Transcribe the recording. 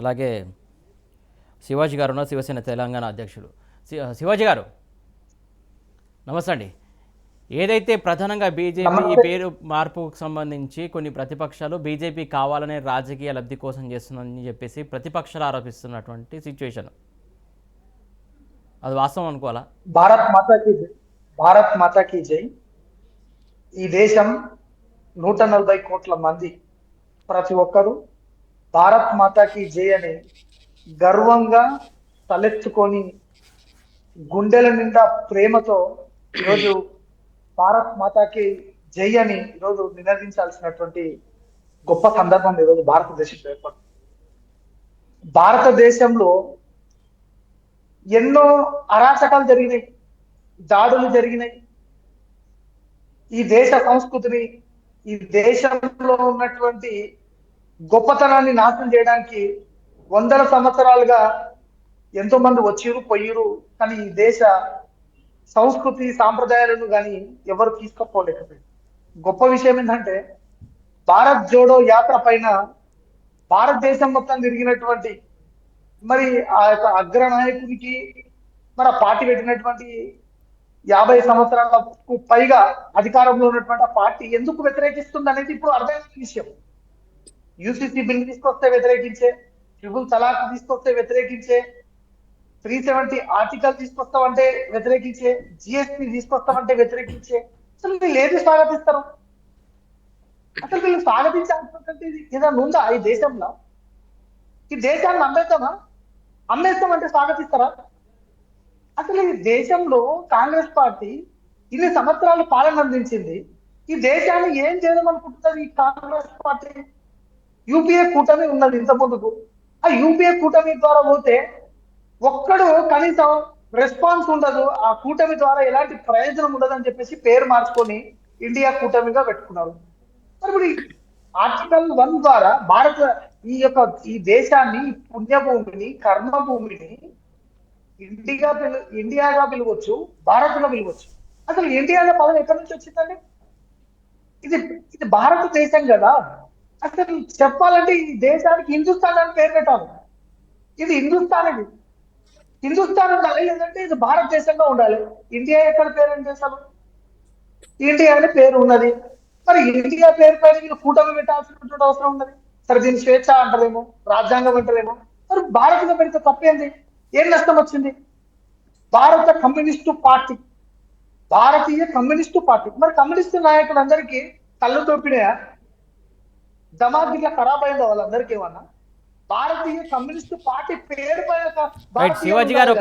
అలాగే శివాజీ గారు ఉన్నారు శివసేన తెలంగాణ అధ్యక్షుడు శివాజీ గారు నమస్తే అండి. ఏదైతే ప్రధానంగా బీజేపీ ఈ పేరు మార్పుకు సంబంధించి కొన్ని ప్రతిపక్షాలు బీజేపీ కావాలనే రాజకీయ లబ్ధి కోసం చేస్తుందని చెప్పేసి ప్రతిపక్షాలు ఆరోపిస్తున్నటువంటి సిచ్యువేషన్ అది వాస్తవం అనుకోవాలా? భారత్ మాతాకి జై. భారత్ మాతాకి జై. ఈ దేశం నూట నలభై కోట్ల మంది ప్రతి ఒక్కరూ భారత్ మాతాకి జయ అని గర్వంగా తలెత్తుకొని గుండెల నిండా ప్రేమతో ఈరోజు భారత్ మాతాకి జై అని ఈరోజు నినదించాల్సినటువంటి గొప్ప సందర్భం ఈరోజు భారతదేశంలో ఏర్పడింది భారతదేశంలో ఎన్నో అరాచకాలు జరిగినాయి దాడులు జరిగినాయి. ఈ దేశ సంస్కృతిని ఈ దేశంలో ఉన్నటువంటి గొప్పతనాన్ని నాశనం చేయడానికి వందల సంవత్సరాలుగా ఎంతో మంది వచ్చిరు పోయిరు కానీ ఈ దేశ సంస్కృతి సాంప్రదాయాలను కానీ ఎవరు తీసుకుపోలేకపోయారు. గొప్ప విషయం ఏంటంటే భారత్ జోడో యాత్ర పైన భారతదేశం మొత్తం తిరిగినటువంటి మరి ఆ యొక్క అగ్ర నాయకునికి మరి ఆ పార్టీ పెట్టినటువంటి యాభై సంవత్సరాలకు పైగా అధికారంలో ఉన్నటువంటి ఆ పార్టీ ఎందుకు వ్యతిరేకిస్తుంది అనేది ఇప్పుడు అర్థమైన విషయం. యూసీసీ బిల్ తీసుకొస్తే వ్యతిరేకించే ట్రిపుల్ తలాక్ తీసుకొస్తే వ్యతిరేకించే త్రీ సెవెంటీ ఆర్టికల్ తీసుకొస్తామంటే వ్యతిరేకించే జిఎస్టీ తీసుకొస్తామంటే వ్యతిరేకించే అసలు వీళ్ళు ఏది స్వాగతిస్తారు? అసలు వీళ్ళు స్వాగతించాల్సినటువంటి ఏదైనా ఉందా ఈ దేశంలో? ఈ దేశాన్ని అమ్మేస్తామా అమ్మేస్తామంటే స్వాగతిస్తారా? అసలు ఈ దేశంలో కాంగ్రెస్ పార్టీ ఇన్ని సంవత్సరాలు పాలన అందించింది. ఈ దేశాన్ని ఏం చేద్దాం అనుకుంటుంది ఈ కాంగ్రెస్ పార్టీ? యూపీఏ కూటమి ఉన్నది ఇంత ముందుకు ఆ యూపీఏ కూటమి ద్వారా పోతే ఒక్కడు కనీసం రెస్పాన్స్ ఉండదు. ఆ కూటమి ద్వారా ఎలాంటి ప్రయోజనం ఉండదు అని చెప్పేసి పేరు మార్చుకొని ఇండియా కూటమిగా పెట్టుకున్నారు. మరి ఇప్పుడు ఆర్టికల్ వన్ ద్వారా భారత ఈ యొక్క ఈ దేశాన్ని ఈ పుణ్యభూమిని కర్మభూమిని ఇండియా పిలు ఇండియాగా పిలవచ్చు భారత్గా పిలవచ్చు. అసలు ఇండియాలో పదం ఎక్కడి నుంచి వచ్చిందండి? ఇది ఇది భారతదేశం కదా. అసలు చెప్పాలంటే ఈ దేశానికి హిందుస్థాన్ అని పేరు పెట్టాలి. ఇది హిందుస్థాన్ ఇది హిందుస్థాన్ ఉండాలి లేదంటే ఇది భారతదేశంగా ఉండాలి. ఇండియా ఎక్కడ పేరు ఏం చేశారు? ఇండియా అనే పేరు ఉన్నది. మరి ఇండియా పేరు పైన మీరు కూటమి పెట్టాల్సినటువంటి అవసరం ఉన్నది. సరే దీన్ని స్వేచ్ఛ అంటారేమో రాజ్యాంగం అంటారేమో మరి భారత్లో పెడితే తప్పేంది? ఏం నష్టం వచ్చింది? భారత కమ్యూనిస్టు పార్టీ. భారతీయ కమ్యూనిస్టు పార్టీ. మరి కమ్యూనిస్టు నాయకులందరికీ కళ్ళు తోపినాయా? దమాగ్ ఇట్లా ఖరాబ్ అయిందో వాళ్ళందరికీ ఏమన్నా? భారతీయ కమ్యూనిస్టు పార్టీ పేరు పైన భారతీయ శివాజీ గారు